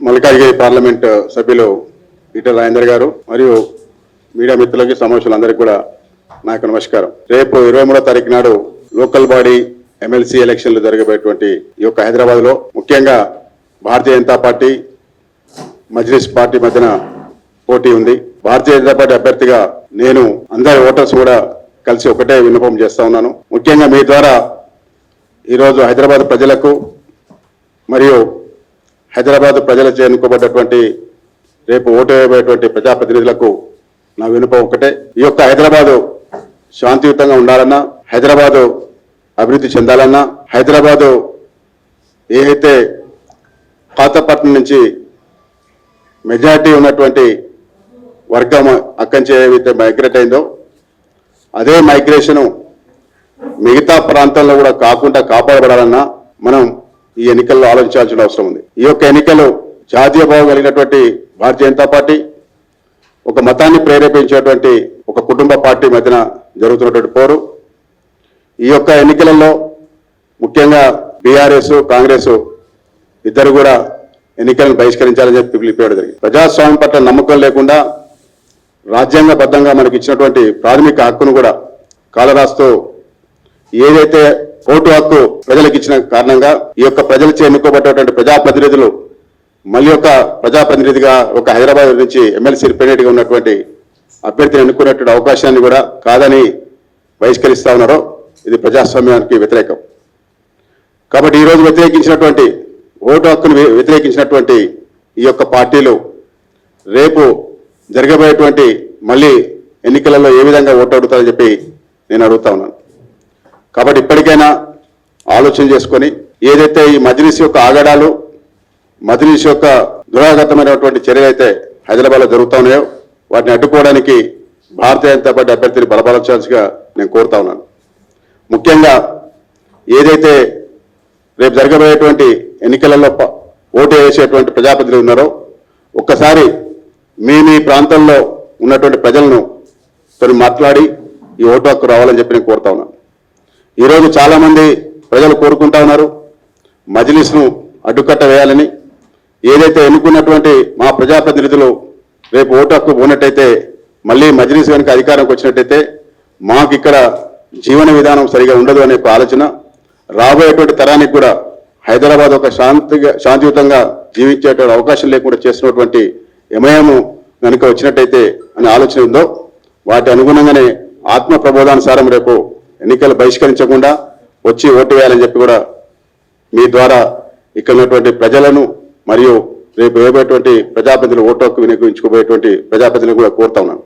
Malkajgiri parliament సభ్యులు ఈటల రాజేందర్ గారు మరియు మీడియా మిత్రులకి సమావేశాలందరికీ కూడా నా యొక్క నమస్కారం. రేపు ఇరవై మూడో తారీఖు నాడు లోకల్ బాడీ ఎమ్మెల్సీ ఎలక్షన్లు జరగబోయేటువంటి ఈ యొక్క హైదరాబాద్లో ముఖ్యంగా భారతీయ జనతా పార్టీ మజ్లిస్ పార్టీ మధ్యన పోటీ ఉంది. భారతీయ జనతా పార్టీ అభ్యర్థిగా నేను అందరి ఓటర్స్ కూడా కలిసి ఒకటే విన్నపం చేస్తా ఉన్నాను. ముఖ్యంగా మీ ద్వారా ఈరోజు హైదరాబాద్ ప్రజలకు మరియు హైదరాబాద్ ప్రజల ఎన్నుకోబడ్డటువంటి రేపు ఓటు వేయబోయేటువంటి ప్రజాప్రతినిధులకు నా వినుప ఒకటే. ఈ యొక్క హైదరాబాదు శాంతియుతంగా ఉండాలన్నా హైదరాబాదు అభివృద్ధి చెందాలన్నా హైదరాబాదు ఏదైతే పాతపట్నం నుంచి మెజారిటీ ఉన్నటువంటి వర్గం అక్కడి ఏవైతే మైగ్రేట్ అయిందో అదే మైగ్రేషను మిగతా ప్రాంతాల్లో కూడా కాకుండా కాపాడబడాలన్నా మనం ఈ ఎన్నికల్లో ఆలోచించాల్సిన అవసరం ఉంది. ఈ యొక్క ఎన్నికలు జాతీయ భావం కలిగినటువంటి భారతీయ జనతా పార్టీ ఒక మతాన్ని ప్రేరేపించేటువంటి ఒక కుటుంబ పార్టీ మధ్యన జరుగుతున్నటువంటి పోరు. ఈ యొక్క ఎన్నికలలో ముఖ్యంగా బీఆర్ఎస్ కాంగ్రెస్ ఇద్దరు కూడా ఎన్నికలను బహిష్కరించాలని చెప్పి పిలిపేయడం జరిగింది. ప్రజాస్వామ్యం పట్ల నమ్మకం లేకుండా రాజ్యాంగబద్ధంగా మనకి ఇచ్చినటువంటి ప్రాథమిక హక్కును కూడా కాలరాస్తూ ఏదైతే ఓటు హక్కు ప్రజలకు ఇచ్చిన కారణంగా ఈ యొక్క ప్రజలచే ఎన్నుకోబడ్డటువంటి ప్రజాప్రతినిధులు మళ్ళీ ఒక ప్రజాప్రతినిధిగా ఒక హైదరాబాద్ నుంచి ఎమ్మెల్సీ రిప్రజెంటేటివ్ ఉన్నటువంటి అభ్యర్థిని ఎన్నుకున్నటువంటి అవకాశాన్ని కూడా కాదని బహిష్కరిస్తా ఉన్నారో ఇది ప్రజాస్వామ్యానికి వ్యతిరేకం. కాబట్టి ఈ రోజు వ్యతిరేకించినటువంటి ఓటు హక్కును వ్యతిరేకించినటువంటి ఈ యొక్క పార్టీలు రేపు జరగబోయేటువంటి మళ్ళీ ఎన్నికలలో ఏ విధంగా ఓటు అడుగుతారని చెప్పి నేను అడుగుతా ఉన్నాను. కాబట్టి ఇప్పటికైనా ఆలోచన చేసుకొని ఏదైతే ఈ మజ్లిస్ యొక్క ఆగడాలు మజ్లిస్ యొక్క దురాగతమైనటువంటి చర్యలు అయితే హైదరాబాద్లో జరుగుతున్నాయో వాటిని అడ్డుకోవడానికి భారతీయ జనతా పార్టీ అభ్యర్థిని బలపరచాల్సిగా నేను కోరుతా ఉన్నాను. ముఖ్యంగా ఏదైతే రేపు జరగబోయేటువంటి ఎన్నికలలో ఓటు వేసేటువంటి ప్రజాప్రతినిధులు ఉన్నారో ఒక్కసారి మీ మీ ప్రాంతంలో ఉన్నటువంటి ప్రజలను తను మాట్లాడి ఈ ఓటు హక్కు రావాలని చెప్పి నేను కోరుతా ఉన్నాను. ఈరోజు చాలామంది ప్రజలు కోరుకుంటా ఉన్నారు. మజిలిస్ను అడ్డుకట్ట వేయాలని. ఏదైతే ఎన్నుకున్నటువంటి మా ప్రజాప్రతినిధులు రేపు ఓటు హక్కు పోనట్టయితే మళ్ళీ మజిలిస్ కనుక అధికారంకి వచ్చినట్టయితే మాకు ఇక్కడ జీవన విధానం సరిగా ఉండదు అనే ఆలోచన. రాబోయేటువంటి తరానికి కూడా హైదరాబాద్ ఒక శాంతిగా శాంతియుతంగా జీవించేటువంటి అవకాశం లేకుండా చేస్తున్నటువంటి ఎంఐఎం కనుక వచ్చినట్టయితే అనే ఆలోచన ఉందో వాటి అనుగుణంగానే ఆత్మ ప్రబోధానుసారం రేపు ఎన్నికలు బహిష్కరించకుండా వచ్చి ఓటు వేయాలని చెప్పి కూడా మీ ద్వారా ఇక్కడ ఉన్నటువంటి ప్రజలను మరియు రేపు వేయబోయేటువంటి ప్రజాప్రతినిధులు ఓటు హక్కు వినియోగించుకోబోయేటువంటి ప్రజాప్రతినిధులు కూడా కోరుతా ఉన్నాను.